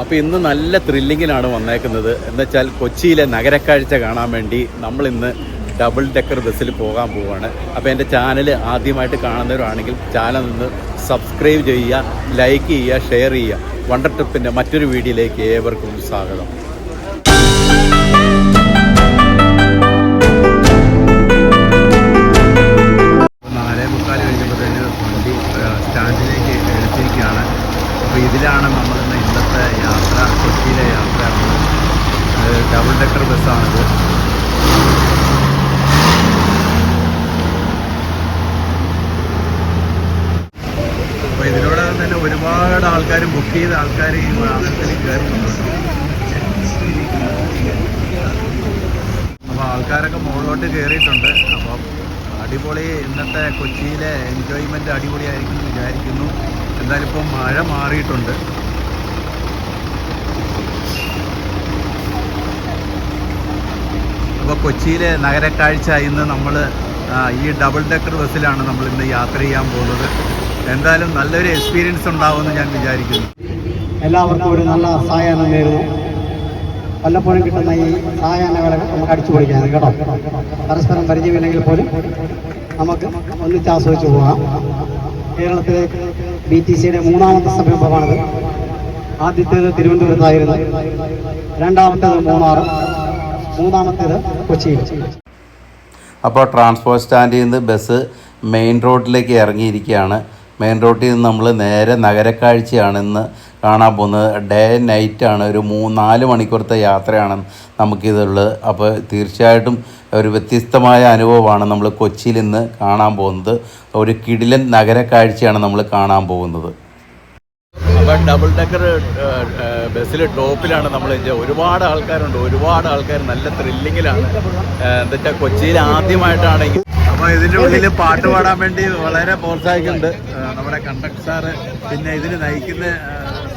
അപ്പോൾ ഇന്ന് നല്ല ത്രില്ലിങ്ങിലാണ് വന്നേക്കുന്നത്. എന്നുവെച്ചാൽ കൊച്ചിയിലെ നഗരക്കാഴ്ച കാണാൻ വേണ്ടി നമ്മൾ ഇന്ന് ഡബിൾ ഡെക്കർ ബസ്സിൽ പോകാൻ പോവുകയാണ് അപ്പോൾ എന്റെ ചാനൽ ആദ്യമായിട്ട് കാണുന്നവരാണെങ്കിൽ ചാനൽ നിന്ന് സബ്സ്ക്രൈബ് ചെയ്യുക ലൈക്ക് ചെയ്യുക ഷെയർ ചെയ്യുക. വണ്ടർ ട്രിപ്പിന്റെ മറ്റൊരു വീഡിയോയിലേക്ക് ഏവർക്കും സ്വാഗതം. ചെയ്ത ആൾക്കാർ ഈ വാഹനത്തിൽ കയറുന്നുണ്ട് അപ്പോൾ ആൾക്കാരൊക്കെ മുകളിലോട്ട് കയറിയിട്ടുണ്ട്. അപ്പോൾ അടിപൊളി ഇന്നത്തെ കൊച്ചിയിലെ എൻജോയ്മെന്റ് അടിപൊളിയായിരിക്കും എന്ന് വിചാരിക്കുന്നു. എന്തായാലും ഇപ്പം മഴ മാറിയിട്ടുണ്ട്. അപ്പോൾ കൊച്ചിയിലെ നഗരക്കാഴ്ച ഇന്ന് നമ്മൾ ഈ ഡബിൾ ഡെക്കർ ബസ്സിലാണ് നമ്മൾ ഇന്ന് യാത്ര ചെയ്യാൻ പോകുന്നത്. എന്തായാലും നല്ലൊരു എക്സ്പീരിയൻസ് ഉണ്ടാവുമെന്ന് ഞാൻ വിചാരിക്കുന്നു. എല്ലാവർക്കും ഒരു നല്ല സായാഹ്നം നേരുന്നു. വല്ലപ്പോഴും കിട്ടുന്ന ഈ സായാഹ്നവേളകൾ നമുക്ക് അടിച്ചു പൊളിക്കാനും കേട്ടോ. പരസ്പരം പരിചയമില്ലെങ്കിൽ പോലും നമുക്ക് ഒന്നിച്ച് ആസ്വദിച്ചു പോകാം. കേരളത്തിലെ ബി ടി സിയുടെ മൂന്നാമത്തെ സംരംഭമാണിത്. ആദ്യത്തേത് തിരുവനന്തപുരത്തായിരുന്നു. രണ്ടാമത്തേത് മൂന്നാർ മൂന്നാമത്തേത് കൊച്ചിയിൽ. അപ്പോൾ ട്രാൻസ്പോർട്ട് സ്റ്റാൻഡിൽ നിന്ന് ബസ് മെയിൻ റോഡിലേക്ക് ഇറങ്ങിയിരിക്കുകയാണ്. മെയിൻ റോഡിൽ നിന്ന് നമ്മൾ നേരെ നഗരക്കാഴ്ചയാണ് ഇന്ന് കാണാൻ പോകുന്നത്. ഡേ നൈറ്റാണ് ഒരു മൂന്ന് നാല് മണിക്കൂറത്തെ യാത്രയാണ് നമുക്കിതുള്ളത്. അപ്പോൾ തീർച്ചയായിട്ടും ഒരു വ്യത്യസ്തമായ അനുഭവമാണ് നമ്മൾ കൊച്ചിയിൽ ഇന്ന് കാണാൻ പോകുന്നത്. ഒരു കിടിലൻ നഗരക്കാഴ്ചയാണ് നമ്മൾ കാണാൻ പോകുന്നത്. ഡബിൾ ഡെക്കർ ബസ്സിൽ ടോപ്പിലാണ് നമ്മൾ ഒരുപാട് ആൾക്കാരുണ്ട് ഒരുപാട് ആൾക്കാർ നല്ല ത്രില്ലിങ്ങിലാണ് എന്താ കൊച്ചിയിൽ ആദ്യമായിട്ടാണെങ്കിൽ അപ്പോൾ ഇതിന്റെ ഉള്ളിൽ പാട്ട് പാടാൻ വേണ്ടി വളരെ പ്രോത്സാഹിക്കുന്നുണ്ട്. നമ്മുടെ കണ്ടക്ടർ സാറ് പിന്നെ ഇതിന് നയിക്കുന്ന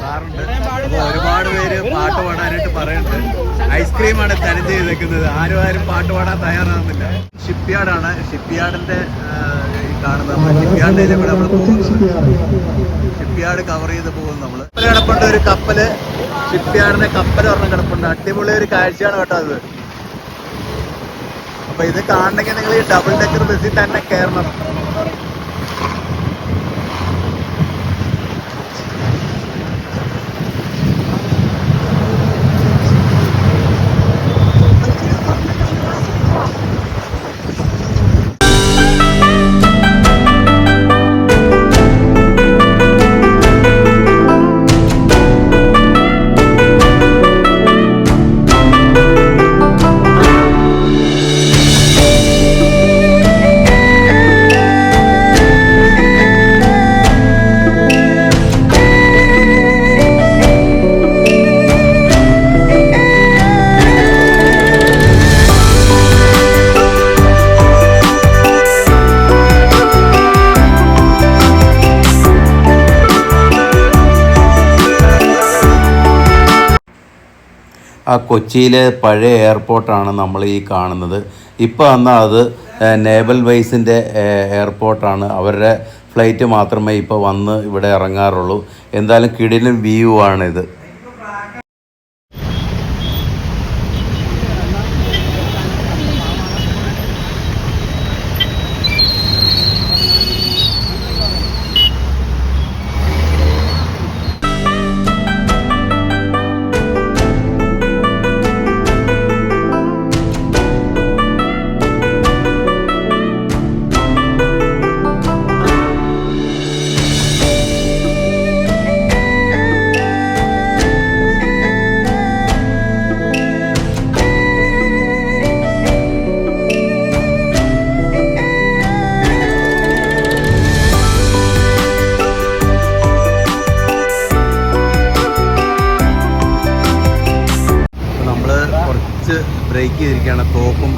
സാറുണ്ട്. അപ്പോൾ ഒരുപാട് പേര് പാട്ട് പാടാനായിട്ട് പറയുന്നുണ്ട്. ഐസ്ക്രീമാണ് തനിച്ച് ചെയ്തേക്കുന്നത്. ആരും ആരും പാട്ട് പാടാൻ തയ്യാറാകുന്നില്ല. ഷിപ്പ് യാർഡാണ് ഷിപ്പ് കാണുന്നത് നമ്മൾ ഷിപ്പ് യാർഡിന്റെ ഇവിടെ നമ്മൾ പോകുന്നത്. ഷിപ്പ്യാർഡ് കവർ ചെയ്ത് പോകും നമ്മൾ കിടപ്പുണ്ട് ഒരു കപ്പൽ. ഷിപ്പ്യാർഡിന്റെ കപ്പൽ ഒരെണ്ണം കിടപ്പുണ്ട്. അടിപൊളി ഒരു കാഴ്ചയാണ് കേട്ടോ അത്. അപ്പൊ ഇത് കാണണമെങ്കിൽ നിങ്ങൾ ഈ ഡബിൾ ഡെക്കർ ബസ്സിൽ തന്നെ കയറണം. ആ കൊച്ചിയിലെ പഴയ എയർപോർട്ടാണ് നമ്മൾ ഈ കാണുന്നത്. ഇപ്പോൾ അന്ന് അത് നേബൽ ബേസിന്റെ എയർപോർട്ടാണ്. അവരുടെ ഫ്ലൈറ്റ് മാത്രമേ ഇപ്പോൾ വന്ന് ഇവിടെ ഇറങ്ങാറുള്ളൂ. എന്തായാലും കിടിലൻ വ്യൂ ആണിത്.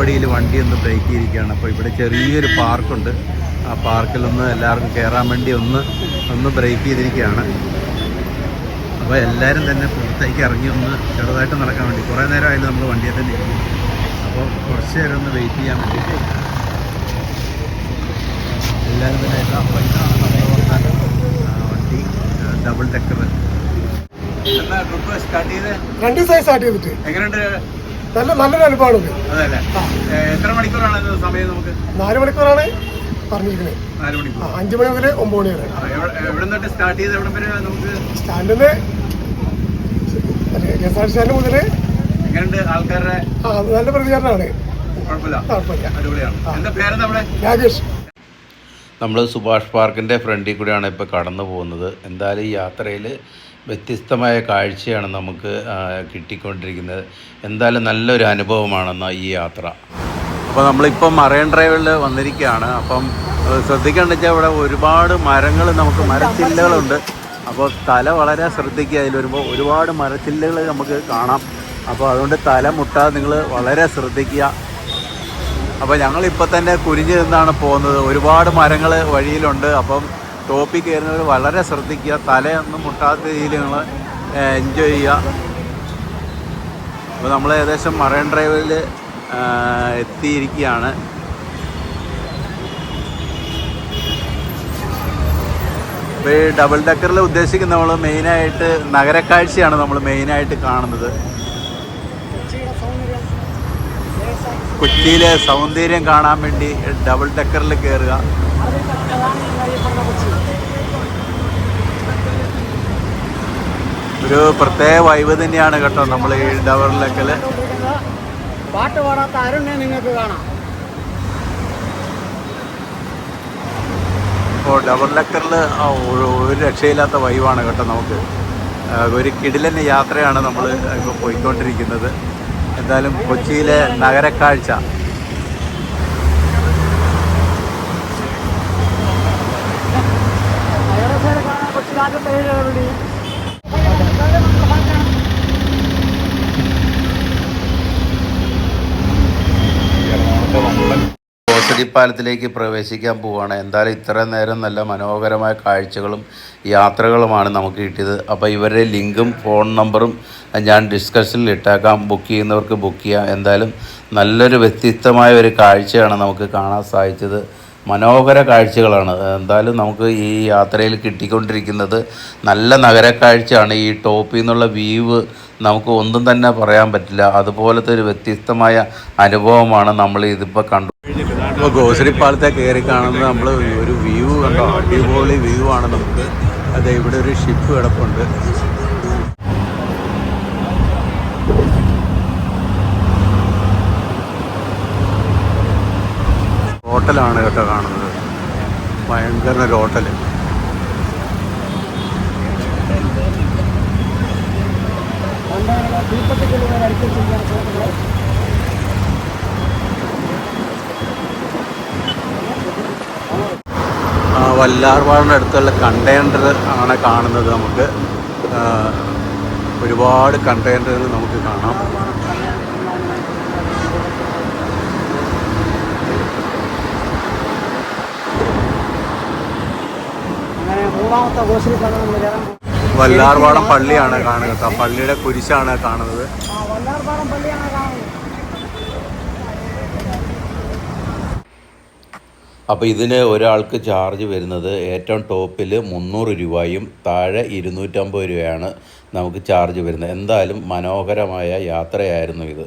തോപ്പുംപടിയിൽ വണ്ടി ഒന്ന് ബ്രേക്ക് ചെയ്തിരിക്കുകയാണ്. അപ്പോൾ ഇവിടെ ചെറിയൊരു പാർക്കുണ്ട്. ആ പാർക്കിൽ പാർക്കിലൊന്ന് എല്ലാവർക്കും കയറാൻ വേണ്ടി ഒന്ന് ഒന്ന് ബ്രേക്ക് ചെയ്തിരിക്കുകയാണ്. അപ്പോൾ എല്ലാവരും തന്നെ പുറത്തേക്ക് ഇറങ്ങി ഒന്ന് ചെറുതായിട്ട് നടക്കാൻ വേണ്ടി. കുറേ നേരമായാലും നമ്മൾ വണ്ടിയെ തന്നെ ഇരിക്കും അപ്പോൾ കുറച്ച് നേരം ഒന്ന് വെയിറ്റ് ചെയ്യാൻ വേണ്ടിയിട്ട്. എല്ലാവരും തന്നെ ആ, വണ്ടി ഡബിൾ ടെക്കർ എന്നാ ട്രിപ്പ് സ്റ്റാർട്ട് ചെയ്ത്? രണ്ട് ദിവസമായി സ്റ്റാർട്ട് ചെയ്തിട്ട്. എങ്ങനെയുണ്ട്? നല്ല നല്ലൊരു അനുഭവമാണ് എത്ര മണിക്കൂറാണ് സമയം നമുക്ക്? നാല് മണിക്കൂറാണ് പറഞ്ഞിരിക്കുന്നത്. അഞ്ചു മണി മുതൽ ഒമ്പത് മണി വരെ. സ്റ്റാർട്ട് ചെയ്ത് എവിടെ വരെ നമുക്ക്? സ്റ്റാൻഡിൽ കെ എസ് ആർ സ്റ്റാൻഡ് മുതൽ ആൾക്കാരുടെ നല്ല പ്രതികരണമാണ്. രാകേഷ്. നമ്മൾ സുഭാഷ് പാർക്കിന്റെ ഫ്രണ്ടിൽ കൂടെയാണ് ഇപ്പോൾ കടന്നു പോകുന്നത്. എന്തായാലും ഈ യാത്രയിൽ വ്യത്യസ്തമായ കാഴ്ചയാണ് നമുക്ക് കിട്ടിക്കൊണ്ടിരിക്കുന്നത്. എന്തായാലും നല്ലൊരു അനുഭവമാണെന്ന ഈ യാത്ര. അപ്പോൾ നമ്മളിപ്പം മറൈൻ ഡ്രൈവിൽ വന്നിരിക്കുകയാണ്. അപ്പം ശ്രദ്ധിക്കേണ്ട വെച്ചാൽ ഇവിടെ ഒരുപാട് മരങ്ങൾ നമുക്ക് മരച്ചില്ലകളുണ്ട്. അപ്പോൾ തല വളരെ ശ്രദ്ധിക്കുക. അതിൽ വരുമ്പോൾ ഒരുപാട് മരച്ചില്ലകൾ നമുക്ക് കാണാം. അപ്പോൾ അതുകൊണ്ട് തല മുട്ടാതെ നിങ്ങൾ വളരെ ശ്രദ്ധിക്കുക. അപ്പോൾ ഞങ്ങളിപ്പോൾ തന്നെ കുരിഞ്ഞ് നിന്നാണ് പോകുന്നത്. ഒരുപാട് മരങ്ങൾ വഴിയിലുണ്ട്. അപ്പം ടോപ്പിൽ കയറുന്നവർ വളരെ ശ്രദ്ധിക്കുക. തലയൊന്നും മുട്ടാത്ത രീതിയിൽ നിങ്ങൾ എൻജോയ് ചെയ്യുക. അപ്പോൾ നമ്മൾ ഏകദേശം മറൈൻ ഡ്രൈവിൽ എത്തിയിരിക്കുകയാണ്. ഇപ്പോൾ ഈ ഡബിൾ ഡക്കറിൽ ഉദ്ദേശിക്കുന്ന നമ്മൾ മെയിനായിട്ട് നഗരക്കാഴ്ചയാണ് നമ്മൾ മെയിനായിട്ട് കാണുന്നത്. കൊച്ചിയിലെ സൗന്ദര്യം കാണാൻ വേണ്ടി ഡബിൾ ഡക്കറിൽ കയറുക ഒരു പ്രത്യേക വൈബ് തന്നെയാണ് കേട്ടോ നമ്മൾ ഈ ടവറിലൊക്കെ പാട്ട് പാടാത്ത ആരുണ്ടെ നിങ്ങൾക്ക് കാണാം. ഇപ്പോൾ ഡബിൾ ഡക്കറിൽ ഒരു രക്ഷയില്ലാത്ത വൈവാണ് കേട്ടോ നമുക്ക്. ഒരു കിടിലൻ യാത്രയാണ് നമ്മൾ ഇപ്പോൾ പോയിക്കൊണ്ടിരിക്കുന്നത്. എന്തായാലും കൊച്ചിയിലെ നഗരക്കാഴ്ച. കോസടി പാലത്തിലേക്ക് പ്രവേശിക്കാൻ പോവുകയാണ്. എന്തായാലും ഇത്ര നേരം നല്ല മനോഹരമായ കാഴ്ചകളും യാത്രകളുമാണ് നമുക്ക് കിട്ടിയത്. അപ്പോൾ ഇവരുടെ ലിങ്കും ഫോൺ നമ്പറും ഞാൻ ഡിസ്കഷനിൽ ഇട്ടേക്കാം. ബുക്ക് ചെയ്യുന്നവർക്ക് ബുക്ക് ചെയ്യാം. എന്തായാലും നല്ലൊരു വ്യത്യസ്തമായ ഒരു കാഴ്ചയാണ് നമുക്ക് കാണാൻ സാധിച്ചത്. മനോഹര കാഴ്ചകളാണ്. എന്തായാലും നമുക്ക് ഈ യാത്രയിൽ കിട്ടിക്കൊണ്ടിരിക്കുന്നത് നല്ല നഗരക്കാഴ്ചയാണ്. ഈ ടോപ്പിൽ നിന്നുള്ള വ്യൂവ് നമുക്ക് ഒന്നും തന്നെ പറയാൻ പറ്റില്ല. അതുപോലത്തെ ഒരു വ്യത്യസ്തമായ അനുഭവമാണ് നമ്മൾ ഇതിപ്പോൾ കണ്ടു. ഇപ്പോൾ ഗോസരിപ്പാലത്തെ പാലത്തെ കയറി കാണുന്നത് നമ്മൾ ഒരു വ്യൂ കണ്ടോ? അടിപൊളി വ്യൂ ആണ് നമുക്ക്. അതെ ഇവിടെ ഒരു ഷിപ്പ് കിടപ്പുണ്ട്. ഹോട്ടലാണ് കേട്ടോ കാണുന്നത്. ഭയങ്കര ഒരു ഹോട്ടൽ ആ, വല്ലാർപാടിന്റെ അടുത്തുള്ള കണ്ടെയ്നർ ആണ് കാണുന്നത് നമുക്ക്. ഒരുപാട് കണ്ടെയ്നറുകൾ നമുക്ക് കാണാം. വല്ലാർവാടം. വല്ലാർപാടം പള്ളിയാണ് കാണുക പള്ളിയുടെ കുരിശാണ് കാണുന്നത് ആ വല്ലാർപാടം പള്ളിയാണ് കാണുന്നത് അപ്പോൾ ഇതിന് ഒരാൾക്ക് ചാർജ് വരുന്നത് ഏറ്റവും ടോപ്പിൽ മുന്നൂറ് രൂപയും താഴെ ഇരുന്നൂറ്റമ്പത് രൂപയാണ് നമുക്ക് ചാർജ് വരുന്നത്. എന്തായാലും മനോഹരമായ യാത്രയായിരുന്നു ഇത്.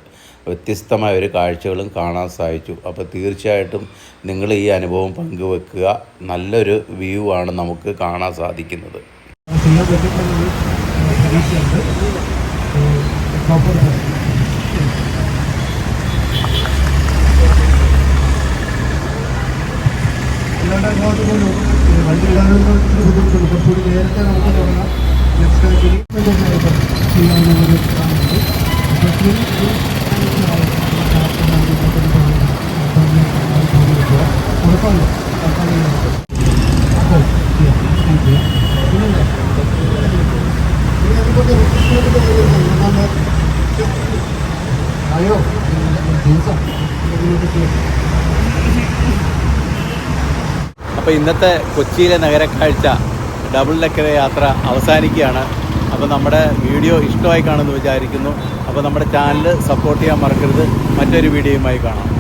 വ്യത്യസ്തമായ ഒരു കാഴ്ചകളും കാണാൻ സാധിച്ചു. അപ്പോൾ തീർച്ചയായിട്ടും നിങ്ങൾ ഈ അനുഭവം പങ്കുവെക്കുക. നല്ലൊരു വ്യൂ ആണ് നമുക്ക് കാണാൻ സാധിക്കുന്നത്. ചെയ്യാൻ പറ്റുമെന്നൊരു അല്ലാണ്ട് അങ്ങോട്ട് പോലും വണ്ടി ഇച്ചിരി ബുദ്ധിമുട്ടുണ്ട് കുറച്ചുകൂടി നേരത്തെ നമുക്ക് തുടങ്ങാം. നെക്സ്റ്റ് ഒരു കാണുന്നുണ്ട് അപ്പോൾ താങ്ക് യു പിന്നെ അയ്യോ ദിവസം അപ്പോൾ ഇന്നത്തെ കൊച്ചിയിലെ നഗരക്കാഴ്ച ഡബിൾ ഡെക്കർ യാത്ര അവസാനിക്കുകയാണ്. അപ്പോൾ നമ്മുടെ വീഡിയോ ഇഷ്ടമായി കാണുമെന്ന് വിചാരിക്കുന്നു. അപ്പോൾ നമ്മുടെ ചാനൽ സപ്പോർട്ട് ചെയ്യാൻ മറക്കരുത്. മറ്റൊരു വീഡിയോയുമായി കാണാം.